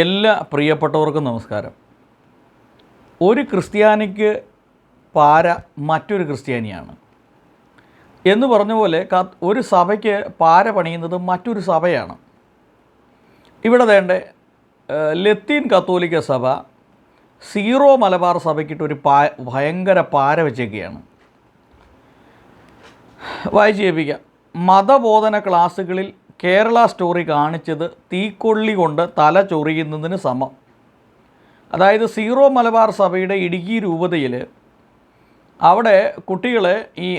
എല്ലാ പ്രിയപ്പെട്ടവർക്കും നമസ്കാരം. ഒരു ക്രിസ്ത്യാനിക്ക് പാര മറ്റൊരു ക്രിസ്ത്യാനിയാണ്. എന്ന് പറഞ്ഞ പോലെ ഒരു സഭയ്ക്ക് പാര പണിയുന്നത് മറ്റൊരു സഭയാണ്. ഇവിടെ വേണ്ട ലത്തീൻ കത്തോലിക്ക സഭ സീറോ മലബാർ സഭയ്ക്കിട്ട് ഒരു പാ ഭയങ്കര പാര വെച്ചേക്കുകയാണ് വായിച്ചു കേൾപ്പിക്കാം. മതബോധന ക്ലാസ്സുകളിൽ കേരള സ്റ്റോറി കാണിച്ചത് തീക്കൊള്ളി കൊണ്ട് തല ചൊറിയുന്നതിന് സമം. അതായത് സീറോ മലബാർ സഭയുടെ ഇടുക്കി രൂപതയിൽ അവിടെ കുട്ടികളെ ഈ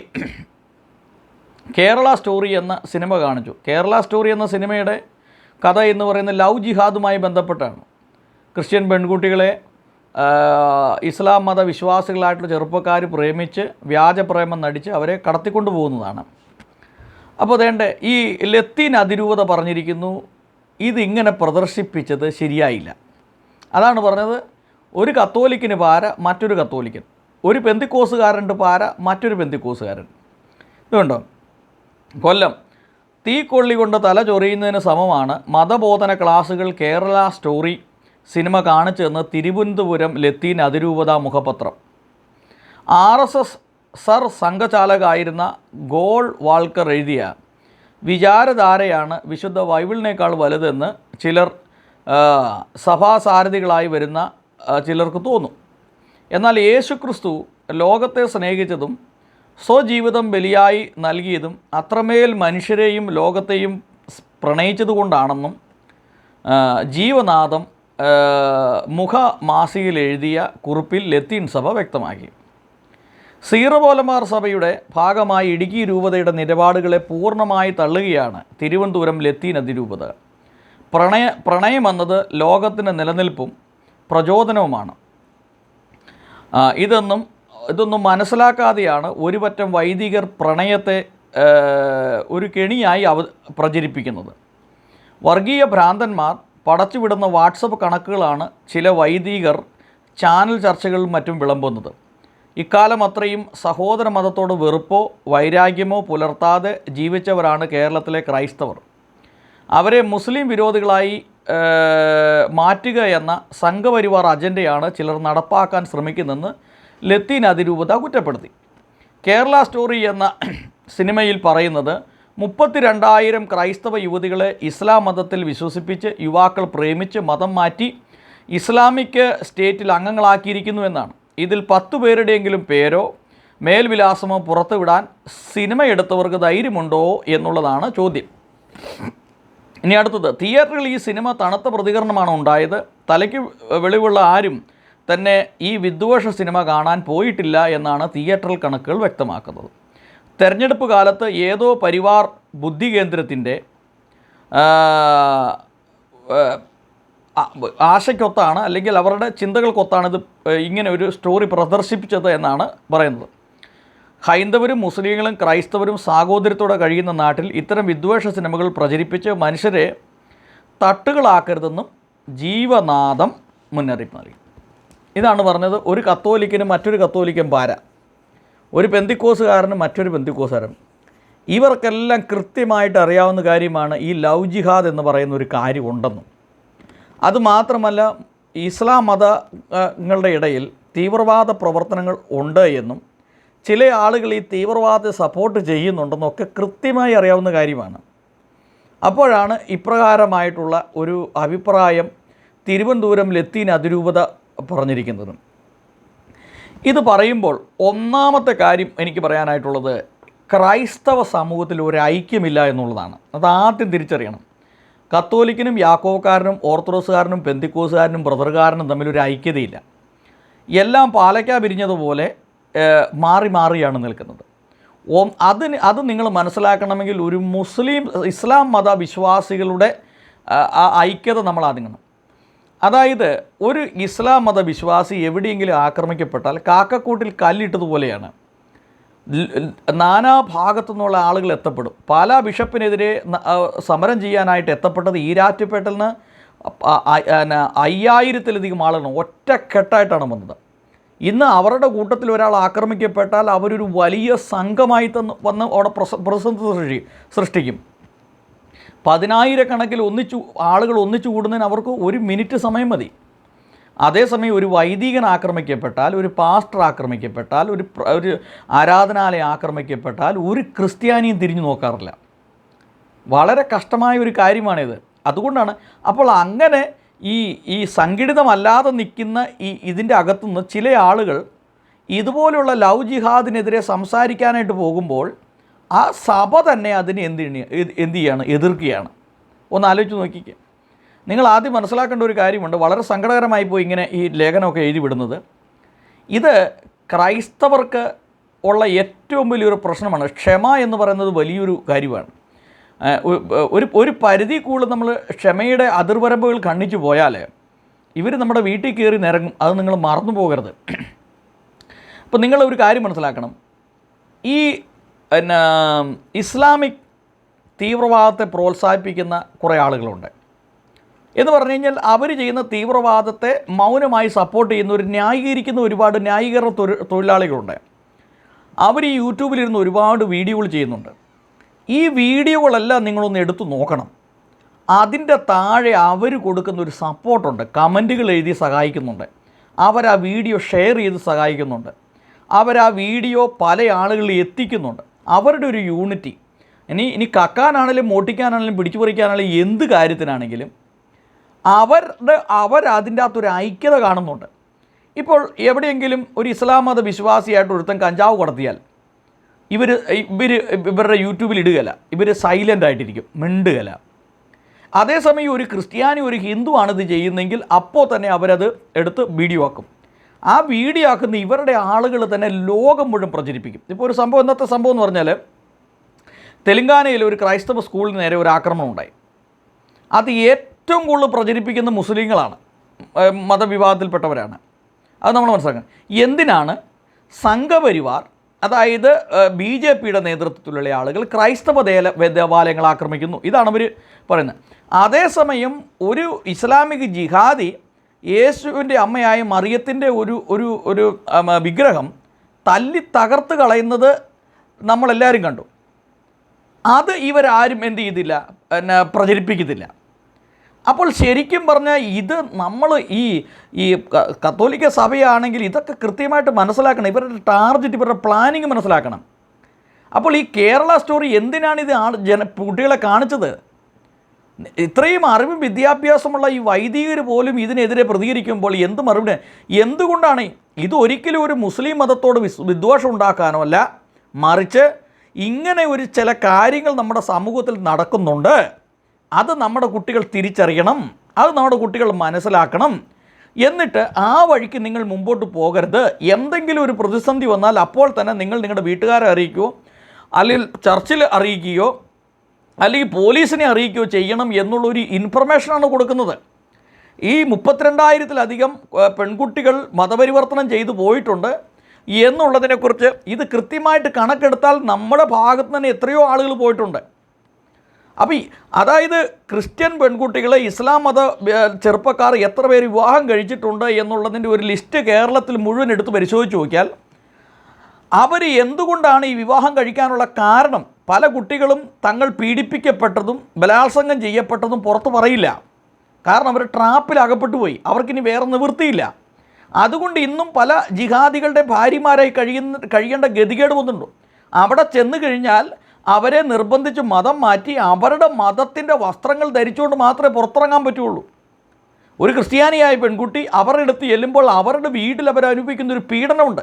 കേരള സ്റ്റോറി എന്ന സിനിമ കാണിച്ചു. കേരള സ്റ്റോറി എന്ന സിനിമയുടെ കഥ എന്ന് പറയുന്ന ലവ് ജിഹാദുമായി ബന്ധപ്പെട്ടാണ്. ക്രിസ്ത്യൻ പെൺകുട്ടികളെ ഇസ്ലാം മത വിശ്വാസികളായിട്ടുള്ള ചെറുപ്പക്കാർ പ്രേമിച്ച് വ്യാജപ്രേമം നടിച്ച് അവരെ കടത്തിക്കൊണ്ടു പോകുന്നതാണ് അപ്പോൾ അതേണ്ട ഈ ലത്തീൻ അതിരൂപത പറഞ്ഞിരിക്കുന്നു. ഇതിങ്ങനെ പ്രദർശിപ്പിച്ചത് ശരിയായില്ല. അതാണ് പറഞ്ഞത് ഒരു കത്തോലിക്കിന് പാര മറ്റൊരു കത്തോലിക്കൻ. ഒരു പെന്തിക്കോസുകാരന്റെ പാര മറ്റൊരു പെന്തിക്കോസുകാരൻ. ഇതുണ്ടോ കൊല്ലം. തീ കൊള്ളി കൊണ്ട് തല ചൊറിയുന്നതിന് സമമാണ് മതബോധന ക്ലാസുകൾ കേരള സ്റ്റോറി സിനിമ കാണിച്ചെന്ന് തിരുവനന്തപുരം ലത്തീൻ അതിരൂപത മുഖപത്രം. ആർ എസ് എസ് സർ സംഘചാലകായിരുന്ന ഗോൾ വാൾക്കർ എഴുതിയ വിചാരധാരയാണ് വിശുദ്ധ ബൈബിളിനേക്കാൾ വലുതെന്ന് ചിലർ സഭാസാരഥികളായി വരുന്ന ചിലർക്ക് തോന്നും. എന്നാൽ യേശുക്രിസ്തു ലോകത്തെ സ്നേഹിച്ചതും സ്വജീവിതം ബലിയായി നൽകിയതും അത്രമേൽ മനുഷ്യരെയും ലോകത്തെയും പ്രണയിച്ചതുകൊണ്ടാണെന്നും ജീവനാഥം മുഖമാസികയിൽ എഴുതിയ കുറിപ്പിൽ ലത്തീൻ സഭ വ്യക്തമാക്കി. സീറബോലമാർ സഭയുടെ ഭാഗമായി ഇടുക്കി രൂപതയുടെ നിലപാടുകളെ പൂർണമായി തള്ളുകയാണ് തിരുവനന്തപുരം ലത്തീൻ അതിരൂപത. പ്രണയ പ്രണയമെന്നത് ലോകത്തിന്റെ നിലനിൽപ്പും പ്രചോദനവുമാണ്. ഇതൊന്നും ഇതൊന്നും മനസ്സിലാക്കാതെയാണ് ഒരുപറ്റം വൈദികർ പ്രണയത്തെ ഒരു കെണിയായി അവ പ്രചരിപ്പിക്കുന്നത്. വർഗീയ ഭ്രാന്തന്മാർ പടച്ചുവിടുന്ന വാട്സപ്പ് കണക്കുകളാണ് ചില വൈദികർ ചാനൽ ചർച്ചകളിലും മറ്റും വിളമ്പുന്നത്. ഇക്കാലം അത്രയും സഹോദര മതത്തോട് വെറുപ്പോ വൈരാഗ്യമോ പുലർത്താതെ ജീവിച്ചവരാണ് കേരളത്തിലെ ക്രൈസ്തവർ. അവരെ മുസ്ലിം വിരോധികളായി മാറ്റുക എന്ന സംഘപരിവാർ അജണ്ടയാണ് ചിലർ നടപ്പാക്കാൻ ശ്രമിക്കുന്നതെന്ന് ലത്തീൻ അതിരൂപത കുറ്റപ്പെടുത്തി. കേരള സ്റ്റോറി എന്ന സിനിമയിൽ പറയുന്നത് മുപ്പത്തിരണ്ടായിരം ക്രൈസ്തവ യുവതികളെ ഇസ്ലാം മതത്തിൽ വിശ്വസിപ്പിച്ച് യുവാക്കൾ പ്രേമിച്ച് മതം മാറ്റി ഇസ്ലാമിക് സ്റ്റേറ്റിൽ അംഗങ്ങളാക്കിയിരിക്കുന്നു എന്നാണ്. ഇതിൽ പത്തു പേരുടെയെങ്കിലും പേരോ മേൽവിലാസമോ പുറത്തുവിടാൻ സിനിമ എടുത്തവർക്ക് ധൈര്യമുണ്ടോ എന്നുള്ളതാണ് ചോദ്യം. ഇനി അടുത്തത് തിയേറ്ററിൽ ഈ സിനിമ തണുത്ത പ്രതികരണമാണ് ഉണ്ടായത്. തലയ്ക്ക് വെളിവുള്ള ആരും തന്നെ ഈ വിദ്വേഷ സിനിമ കാണാൻ പോയിട്ടില്ല എന്നാണ് തിയേറ്ററിൽ കണക്കുകൾ വ്യക്തമാക്കുന്നത്. തെരഞ്ഞെടുപ്പ് കാലത്ത് ഏതോ പരിവാർ ബുദ്ധി കേന്ദ്രത്തിന്റെ ആശയ്ക്കൊത്താണ് അല്ലെങ്കിൽ അവരുടെ ചിന്തകൾക്കൊത്താണ് ഇത് ഇങ്ങനെ ഒരു സ്റ്റോറി പ്രദർശിപ്പിച്ചത് എന്നാണ് പറയുന്നത്. ഹൈന്ദവരും മുസ്ലിങ്ങളും ക്രൈസ്തവരും സാഹോദര്യത്തോടെ കഴിയുന്ന നാട്ടിൽ ഇത്തരം വിദ്വേഷ സിനിമകൾ പ്രചരിപ്പിച്ച് മനുഷ്യരെ തട്ടുകളാക്കരുതെന്നും ജീവനാദം മുന്നറിയിപ്പ് നൽകി. ഇതാണ് പറഞ്ഞത് ഒരു കത്തോലിക്കനും മറ്റൊരു കത്തോലിക്കൻ പാര ഒരു പെന്തിക്കോസുകാരനും മറ്റൊരു പെന്തിക്കോസുകാരനും ഇവർക്കെല്ലാം കൃത്യമായിട്ട് അറിയാവുന്ന കാര്യമാണ് ഈ ലവ് ജിഹാദ് എന്ന് പറയുന്ന ഒരു കാര്യം ഉണ്ടെന്നും അതുമാത്രമല്ല ഇസ്ലാം മതങ്ങളുടെ ഇടയിൽ തീവ്രവാദ പ്രവർത്തനങ്ങൾ ഉണ്ട് എന്നും ചില ആളുകൾ ഈ തീവ്രവാദത്തെ സപ്പോർട്ട് ചെയ്യുന്നുണ്ടെന്നൊക്കെ കൃത്യമായി അറിയാവുന്ന കാര്യമാണ്. അപ്പോഴാണ് ഇപ്രകാരമായിട്ടുള്ള ഒരു അഭിപ്രായം തിരുവനന്തപുരം ലത്തീൻ അതിരൂപത പറഞ്ഞിരിക്കുന്നത്. ഇത് പറയുമ്പോൾ ഒന്നാമത്തെ കാര്യം എനിക്ക് പറയാനായിട്ടുള്ളത് ക്രൈസ്തവ സമൂഹത്തിൽ ഒരു ഐക്യമില്ല എന്നുള്ളതാണ്. അത് ആദ്യം തിരിച്ചറിയണം. കത്തോലിക്കനും യാക്കോക്കാരനും ഓർത്തഡോക്സുകാരനും പെന്തിക്കോസുകാരനും ബ്രദറുകാരനും തമ്മിലൊരു ഐക്യതയില്ല. എല്ലാം പാലയ്ക്ക പിരിഞ്ഞതുപോലെ മാറി മാറിയാണ് നിൽക്കുന്നത്. ഓം അതിന് അത് നിങ്ങൾ മനസ്സിലാക്കണമെങ്കിൽ ഒരു മുസ്ലിം ഇസ്ലാം മത വിശ്വാസികളുടെ ആ, ഐക്യത നമ്മൾ ആദ്യം അതായത് ഒരു ഇസ്ലാം മത വിശ്വാസി എവിടെയെങ്കിലും ആക്രമിക്കപ്പെട്ടാൽ കാക്കക്കൂട്ടിൽ കല്ലിട്ടതുപോലെയാണ്. ൽ- ൽ- നാനാ ഭാഗത്തു നിന്നുള്ള ആളുകൾ എത്തപ്പെടും. പല ബിഷപ്പിനെതിരെ സമരം ചെയ്യാനായിട്ട് എത്തപ്പെട്ടത് ഈരാറ്റുപേട്ടിൽ നിന്ന് അയ്യായിരത്തിലധികം ആളുകൾ ഒറ്റക്കെട്ടായിട്ടാണ് വന്നത്. ഇന്ന് അവരുടെ കൂട്ടത്തിൽ ഒരാൾ ആക്രമിക്കപ്പെട്ടാൽ അവരൊരു വലിയ സംഘമായി തന്ന് വന്ന് അവിടെ പ്രതിസന്ധി സൃഷ്ടി സൃഷ്ടിക്കും. പതിനായിരക്കണക്കിൽ ഒന്നിച്ചു ആളുകൾ ഒന്നിച്ചു കൂടുന്നതിന് അവർക്ക് ഒരു മിനിറ്റ് സമയം മതി. അതേസമയം ഒരു വൈദികൻ ആക്രമിക്കപ്പെട്ടാൽ ഒരു പാസ്റ്റർ ആക്രമിക്കപ്പെട്ടാൽ ഒരു ഒരു ആരാധനാലയം ആക്രമിക്കപ്പെട്ടാൽ ഒരു ക്രിസ്ത്യാനിയും തിരിഞ്ഞു നോക്കാറില്ല. വളരെ കഷ്ടമായ ഒരു കാര്യമാണിത്. അതുകൊണ്ടാണ് അപ്പോൾ അങ്ങനെ ഈ ഈ സംഘടിതമല്ലാതെ നിൽക്കുന്ന ഈ ഇതിന്റെ അകത്തുനിന്ന് ചില ആളുകൾ ഇതുപോലുള്ള ലവ് ജിഹാദിനെതിരെ സംസാരിക്കാനായിട്ട് പോകുമ്പോൾ ആ സഭ തന്നെ അതിനെ എന്ത് എന്ത് എതിർക്കുകയാണ്. ഒന്ന് ആലോചിച്ച് നോക്കിക്കേ. നിങ്ങൾ ആദ്യം മനസ്സിലാക്കേണ്ട ഒരു കാര്യമുണ്ട്. വളരെ സങ്കടകരമായി പോയി ഇങ്ങനെ ഈ ലേഖനമൊക്കെ എഴുതി വിടുന്നത്. ഇത് ക്രൈസ്തവർക്ക് ഉള്ള ഏറ്റവും വലിയൊരു പ്രശ്നമാണ്. ക്ഷമ എന്ന് പറയുന്നത് വലിയൊരു കാര്യമാണ്. ഒരു ഒരു പരിധി കൂടുതൽ നമ്മൾ ക്ഷമയുടെ അതിർവരമ്പുകൾ കണ്ണിച്ചു പോയാൽ ഇവർ നമ്മുടെ വീട്ടിൽ കയറി നിരങ്ങും. അത് നിങ്ങൾ മറന്നു പോകരുത്. അപ്പോൾ നിങ്ങൾ ഒരു കാര്യം മനസ്സിലാക്കണം. ഈ പിന്നെ ഇസ്ലാമിക് തീവ്രവാദത്തെ പ്രോത്സാഹിപ്പിക്കുന്ന കുറേ ആളുകളുണ്ട്. എന്ന് പറഞ്ഞു കഴിഞ്ഞാൽ അവർ ചെയ്യുന്ന തീവ്രവാദത്തെ മൗനമായി സപ്പോർട്ട് ചെയ്യുന്ന ഒരു ന്യായീകരിക്കുന്ന ഒരുപാട് ന്യായീകരണ തൊഴിലാളികളുണ്ട്. അവർ ഈ യൂട്യൂബിലിരുന്ന് ഒരുപാട് വീഡിയോകൾ ചെയ്യുന്നുണ്ട്. ഈ വീഡിയോകളെല്ലാം നിങ്ങളൊന്ന് എടുത്തു നോക്കണം. അതിന്റെ താഴെ അവർ കൊടുക്കുന്ന ഒരു സപ്പോർട്ടുണ്ട് കമന്റുകൾ എഴുതി സഹായിക്കുന്നുണ്ട്. അവർ ആ വീഡിയോ ഷെയർ ചെയ്ത് സഹായിക്കുന്നുണ്ട്. അവർ ആ വീഡിയോ പല ആളുകളിൽ എത്തിക്കുന്നുണ്ട്. അവരുടെ ഒരു യൂണിറ്റി. ഇനി ഇനി കക്കാനാണെങ്കിലും മോട്ടിക്കാനാണെങ്കിലും പിടിച്ചു പറിക്കാനാണെങ്കിലും എന്ത് കാര്യത്തിനാണെങ്കിലും അവരുടെ അവർ അതിന്റെ അകത്തൊരു ഐക്യത കാണുന്നുണ്ട്. ഇപ്പോൾ എവിടെയെങ്കിലും ഒരു ഇസ്ലാം മത വിശ്വാസിയായിട്ട് ഒരുത്തൻ കഞ്ചാവ് കടത്തിയാൽ ഇവർ ഇവർ ഇവരുടെ യൂട്യൂബിൽ ഇടുകയില്ല. ഇവർ സൈലന്റ് ആയിട്ടിരിക്കും മിണ്ടുകയില്ല. അതേസമയം ഒരു ക്രിസ്ത്യാനി ഒരു ഹിന്ദുവാണ് ഇത് ചെയ്യുന്നതെങ്കിൽ അപ്പോൾ തന്നെ അവരത് എടുത്ത് വീഡിയോ ആക്കും. ആ വീഡിയോ ആക്കുന്ന ഇവരുടെ ആളുകൾ തന്നെ ലോകം മുഴുവൻ പ്രചരിപ്പിക്കും. ഇപ്പോൾ ഒരു സംഭവം ഇന്നത്തെ സംഭവം എന്ന് പറഞ്ഞാൽ തെലങ്കാനയിൽ ഒരു ക്രൈസ്തവ സ്കൂളിന് നേരെ ഒരു ആക്രമണം ഉണ്ടായി അത് ഏറ്റവും കൂടുതൽ പ്രചരിപ്പിക്കുന്ന മുസ്ലിങ്ങളാണ് മതവിഭാഗത്തിൽപ്പെട്ടവരാണ് അത് നമ്മൾ മനസ്സിലാക്കണം. എന്തിനാണ് സംഘപരിവാർ അതായത് ബി ജെ പിയുടെ നേതൃത്വത്തിലുള്ള ആളുകൾ ക്രൈസ്തവ ദേല ദേവാലയങ്ങൾ ആക്രമിക്കുന്നു? ഇതാണ് അവർ പറയുന്നത്. അതേസമയം ഒരു ഇസ്ലാമിക് ജിഹാദി യേശുവിന്റെ അമ്മയായ മറിയത്തിന്റെ ഒരു ഒരു ഒരു വിഗ്രഹം തല്ലി തകർത്ത് കളയുന്നത് നമ്മളെല്ലാവരും കണ്ടു. അത് ഇവരാരും എന്ത് ചെയ്തില്ല പിന്നെ പ്രചരിപ്പിക്കത്തില്ല. അപ്പോൾ ശരിക്കും പറഞ്ഞാൽ ഇത് നമ്മൾ ഈ ഈ കത്തോലിക്ക സഭയാണെങ്കിൽ ഇതൊക്കെ കൃത്യമായിട്ട് മനസ്സിലാക്കണം. ഇവരുടെ ടാർഗറ്റ് ഇവരുടെ പ്ലാനിങ് മനസ്സിലാക്കണം. അപ്പോൾ ഈ കേരള സ്റ്റോറി എന്തിനാണ് ഇത് ജന കുട്ടികളെ കാണിച്ചത്? ഇത്രയും അറിവും വിദ്യാഭ്യാസമുള്ള ഈ വൈദികർ പോലും ഇതിനെതിരെ പ്രതികരിക്കുമ്പോൾ എന്ത് മറുപടി എന്തുകൊണ്ടാണ് ഇത് ഒരിക്കലും ഒരു മുസ്ലിം മതത്തോട് വിദ്വേഷം ഉണ്ടാക്കാനോ അല്ല മറിച്ച് ഇങ്ങനെ ഒരു ചില കാര്യങ്ങൾ നമ്മുടെ സമൂഹത്തിൽ നടക്കുന്നുണ്ട്. അത് നമ്മുടെ കുട്ടികൾ തിരിച്ചറിയണം അത് നമ്മുടെ കുട്ടികൾ മനസ്സിലാക്കണം. എന്നിട്ട് ആ വഴിക്ക് നിങ്ങൾ മുമ്പോട്ട് പോകരുത്. എന്തെങ്കിലും ഒരു പ്രതിസന്ധി വന്നാൽ അപ്പോൾ തന്നെ നിങ്ങൾ നിങ്ങളുടെ വീട്ടുകാരെ അറിയിക്കുകയോ അല്ലെങ്കിൽ ചർച്ചിൽ അറിയിക്കുകയോ അല്ലെങ്കിൽ പോലീസിനെ അറിയിക്കുകയോ ചെയ്യണം എന്നുള്ളൊരു ഇൻഫർമേഷനാണ് കൊടുക്കുന്നത്. ഈ മുപ്പത്തിരണ്ടായിരത്തിലധികം പെൺകുട്ടികൾ മതപരിവർത്തനം ചെയ്തു പോയിട്ടുണ്ട് എന്നുള്ളതിനെക്കുറിച്ച് ഇത് കൃത്യമായിട്ട് കണക്കെടുത്താൽ നമ്മുടെ ഭാഗത്ത് തന്നെ എത്രയോ ആളുകൾ പോയിട്ടുണ്ട്. അപ്പോൾ അതായത് ക്രിസ്ത്യൻ പെൺകുട്ടികളെ ഇസ്ലാം മത ചെറുപ്പക്കാർ എത്ര പേര് വിവാഹം കഴിച്ചിട്ടുണ്ട് എന്നുള്ളതിന്റെ ഒരു ലിസ്റ്റ് കേരളത്തിൽ മുഴുവൻ എടുത്ത് പരിശോധിച്ച് നോക്കിയാൽ അവർ എന്തുകൊണ്ടാണ് ഈ വിവാഹം കഴിക്കാനുള്ള കാരണം? പല കുട്ടികളും തങ്ങൾ പീഡിപ്പിക്കപ്പെട്ടതും ബലാത്സംഗം ചെയ്യപ്പെട്ടതും പുറത്ത് പറയില്ല. കാരണം അവർ ട്രാപ്പിൽ അകപ്പെട്ടു പോയി. അവർക്കിനി വേറെ നിവൃത്തിയില്ല. അതുകൊണ്ട് ഇന്നും പല ജിഹാദികളുടെ ഭാര്യമാരായി കഴിയുന്ന കഴിയേണ്ട ഗതികേട് വന്നിട്ടുണ്ട്. അവിടെ ചെന്ന് കഴിഞ്ഞാൽ അവരെ നിർബന്ധിച്ച് മതം മാറ്റി അവരുടെ മതത്തിന്റെ വസ്ത്രങ്ങൾ ധരിച്ചുകൊണ്ട് മാത്രമേ പുറത്തിറങ്ങാൻ പറ്റുള്ളൂ. ഒരു ക്രിസ്ത്യാനിയായ പെൺകുട്ടി അവരുടെ അടുത്ത് ചെല്ലുമ്പോൾ അവരുടെ വീട്ടിൽ അവർ അനുഭവിക്കുന്ന ഒരു പീഡനമുണ്ട്.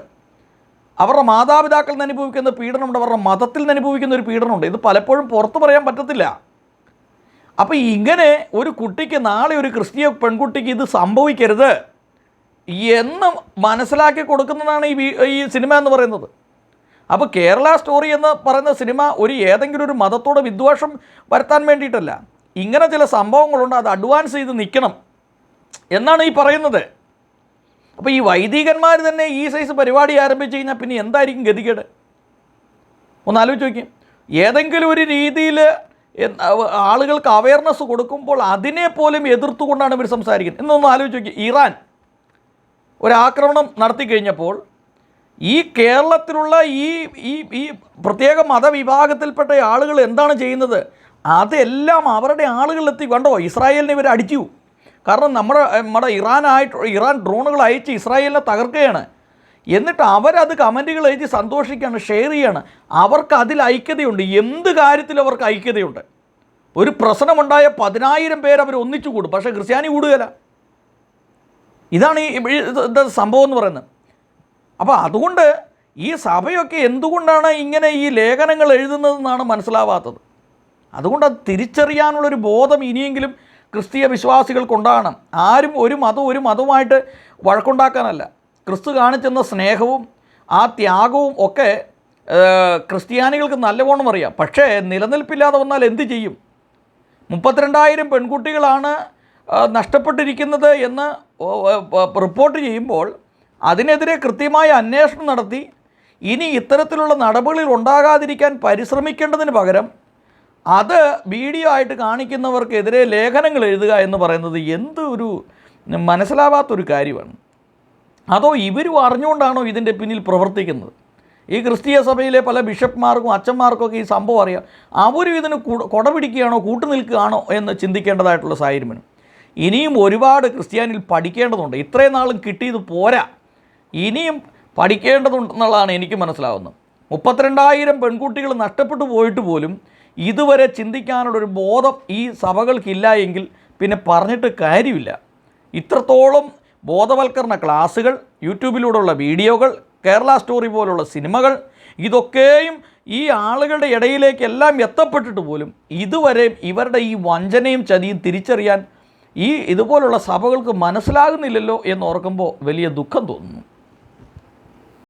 അവരുടെ മാതാപിതാക്കളിൽ നിന്ന് അനുഭവിക്കുന്ന പീഡനമുണ്ട് അവരുടെ മതത്തിൽ നിന്ന് അനുഭവിക്കുന്ന ഒരു പീഡനമുണ്ട്. ഇത് പലപ്പോഴും പുറത്തു പറയാൻ പറ്റത്തില്ല. അപ്പോൾ ഇങ്ങനെ ഒരു കുട്ടിക്ക് നാളെ ഒരു ക്രിസ്തീയ പെൺകുട്ടിക്ക് ഇത് സംഭവിക്കരുത് എന്ന് മനസ്സിലാക്കി കൊടുക്കുന്നതാണ് ഈ ഈ സിനിമ എന്ന് പറയുന്നത്. അപ്പോൾ കേരള സ്റ്റോറി എന്ന് പറയുന്ന സിനിമ ഒരു ഏതെങ്കിലും ഒരു മതത്തോട് വിദ്വേഷം വരുത്താൻ വേണ്ടിയിട്ടല്ല. ഇങ്ങനെ ചില സംഭവങ്ങളുണ്ട് അത് അഡ്വാൻസ് ചെയ്ത് നിൽക്കണം എന്നാണ് ഈ പറയുന്നത്. അപ്പോൾ ഈ വൈദികന്മാർ തന്നെ ഈ സൈസ് പരിപാടി ആരംഭിച്ചു കഴിഞ്ഞാൽ പിന്നെ എന്തായിരിക്കും ഗതികേട്? ഒന്ന് ആലോചിച്ച് നോക്കിയും. ഏതെങ്കിലും ഒരു രീതിയിൽ ആളുകൾക്ക് അവയർനെസ് കൊടുക്കുമ്പോൾ അതിനെ പോലും എതിർത്തുകൊണ്ടാണ് ഇവർ സംസാരിക്കുന്നത്. എന്നൊന്ന് ആലോചിച്ച് നോക്കി ഇറാൻ ഒരാക്രമണം നടത്തി കഴിഞ്ഞപ്പോൾ ഈ കേരളത്തിലുള്ള ഈ ഈ ഈ പ്രത്യേക മതവിഭാഗത്തിൽപ്പെട്ട ആളുകൾ എന്താണ് ചെയ്യുന്നത്? അതെല്ലാം അവരുടെ ആളുകളിലെത്തി കണ്ടോ ഇസ്രായേലിനെ ഇവർ അടിച്ചു. കാരണം നമ്മുടെ നമ്മുടെ ഇറാനായിട്ട് ഇറാൻ ഡ്രോണുകൾ അയച്ച് ഇസ്രായേലിനെ തകർക്കുകയാണ്. എന്നിട്ട് അവരത് കമന്റുകൾ എഴുതി സന്തോഷിക്കുകയാണ് ഷെയർ ചെയ്യാണ് അവർക്ക് അതിൽ ഐക്യതയുണ്ട്. എന്ത് കാര്യത്തിൽ അവർക്ക് ഐക്യതയുണ്ട്. ഒരു പ്രശ്നമുണ്ടായ പതിനായിരം പേര് അവർ ഒന്നിച്ചു കൂടും. പക്ഷേ ക്രിസ്ത്യാനി കൂടുകയില്ല. ഇതാണ് ഈ സംഭവം എന്ന് പറയുന്നത്. അപ്പോൾ അതുകൊണ്ട് ഈ സഭയൊക്കെ എന്തുകൊണ്ടാണ് ഇങ്ങനെ ഈ ലേഖനങ്ങൾ എഴുതുന്നതെന്നാണ് മനസ്സിലാവാത്തത്? അതുകൊണ്ട് അത് തിരിച്ചറിയാനുള്ളൊരു ബോധം ഇനിയെങ്കിലും ക്രിസ്തീയ വിശ്വാസികൾക്കുണ്ടാകണം. ആരും ഒരു മതവും ഒരു മതവുമായിട്ട് വഴക്കുണ്ടാക്കാനല്ല. ക്രിസ്തു കാണിച്ചെന്ന സ്നേഹവും ആ ത്യാഗവും ഒക്കെ ക്രിസ്ത്യാനികൾക്ക് നല്ലവണ്ണം അറിയാം. പക്ഷേ നിലനിൽപ്പില്ലാതെ വന്നാൽ എന്ത് ചെയ്യും? മുപ്പത്തിരണ്ടായിരം പെൺകുട്ടികളാണ് നഷ്ടപ്പെട്ടിരിക്കുന്നത് എന്ന് റിപ്പോർട്ട് ചെയ്യുമ്പോൾ അതിനെതിരെ കൃത്യമായ അന്വേഷണം നടത്തി. ഇനി ഇത്തരത്തിലുള്ള നടപടികൾ ഉണ്ടാകാതിരിക്കാൻ പരിശ്രമിക്കേണ്ടതിന് പകരം അത് വീഡിയോ ആയിട്ട് കാണിക്കുന്നവർക്കെതിരെ ലേഖനങ്ങൾ എഴുതുക എന്ന് പറയുന്നത് എന്ത് ഒരു മനസ്സിലാവാത്തൊരു കാര്യമാണ്. അതോ ഇവരും അറിഞ്ഞുകൊണ്ടാണോ ഇതിന്റെ പിന്നിൽ പ്രവർത്തിക്കുന്നത്? ഈ ക്രിസ്തീയ സഭയിലെ പല ബിഷപ്പ്മാർക്കും അച്ഛന്മാർക്കും ഒക്കെ ഈ സംഭവം അറിയാം. അവരും ഇതിന് കൊട പിടിക്കുകയാണോ കൂട്ടുനിൽക്കുകയാണോ എന്ന് ചിന്തിക്കേണ്ടതായിട്ടുള്ള സാഹചര്യമാണ്. ഇനിയും ഒരുപാട് ക്രിസ്ത്യാനിൽ പഠിക്കേണ്ടതുണ്ട്. ഇത്രയും നാളും കിട്ടിയത് പോരാ. ഇനിയും പഠിക്കേണ്ടതുണ്ടെന്നുള്ളതാണ് എനിക്ക് മനസ്സിലാവുന്നത്. മുപ്പത്തിരണ്ടായിരം പെൺകുട്ടികൾ നഷ്ടപ്പെട്ടു പോയിട്ട് പോലും ഇതുവരെ ചിന്തിക്കാനുള്ളൊരു ബോധം ഈ സഭകൾക്കില്ല എങ്കിൽ പിന്നെ പറഞ്ഞിട്ട് കാര്യമില്ല. ഇത്രത്തോളം ബോധവൽക്കരണ ക്ലാസ്സുകൾ യൂട്യൂബിലൂടെയുള്ള വീഡിയോകൾ കേരള സ്റ്റോറി പോലുള്ള സിനിമകൾ ഇതൊക്കെയും ഈ ആളുകളുടെ ഇടയിലേക്കെല്ലാം എത്തപ്പെട്ടിട്ട് പോലും ഇതുവരെ ഇവരുടെ ഈ വഞ്ചനയും ചതിയും തിരിച്ചറിയാൻ ഈ ഇതുപോലുള്ള സഭകൾക്ക് മനസ്സിലാകുന്നില്ലല്ലോ എന്ന് ഓർക്കുമ്പോൾ വലിയ ദുഃഖം തോന്നുന്നു.